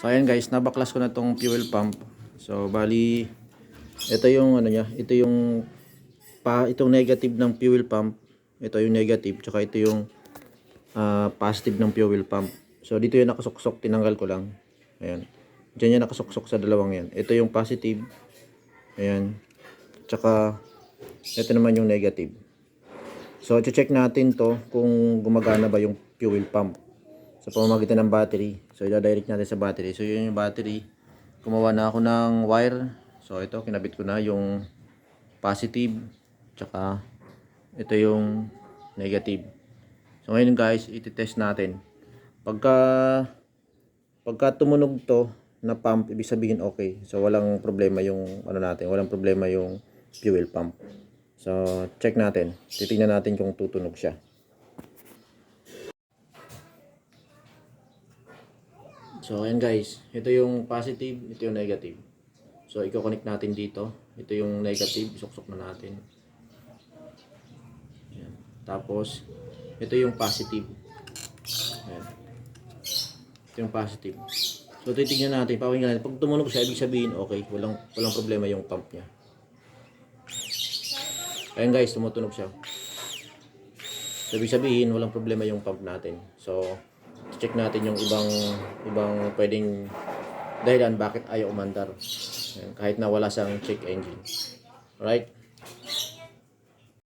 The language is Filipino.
So ayan guys, nabaklas ko na tong fuel pump. So bali ito yung ano niya, ito yung pa itong negative ng fuel pump. Ito yung negative tsaka ito yung ah, positive ng fuel pump. So dito yung nakasuksok, tinanggal ko lang. Ayan. Diyan yung nakasuksok sa dalawang yan. Ito yung positive. Ayan. Tsaka ito naman yung negative. So check natin to kung gumagana ba yung fuel pump sa pamamagitan ng battery. So, ida-direct natin sa battery. So, yun yung battery. Kumawa na ako ng wire. So, ito, kinabit ko na yung positive. Tsaka, ito yung negative. So, ngayon guys, iti-test natin. Pagka, pagka tumunog to na pump, ibig sabihin okay. So, walang problema yung, ano natin, walang problema yung fuel pump. So, check natin. Titingnan natin kung tutunog siya. So, ayan guys. Ito yung positive, ito yung negative. So, i-connect natin dito. Ito yung negative, suksok na natin. Ayan. Tapos, ito yung positive. Ayan. Ito yung positive. So, titignan natin, pakinggan natin. Pag tumunog siya, ibig sabihin, okay. Walang, walang problema yung pump niya. Ayan guys, tumutunog siya. So, ibig sabihin, walang problema yung pump natin. So, check natin yung ibang ibang pwedeng dahilan bakit ayaw umandar. Kahit na wala siyang check engine. Alright?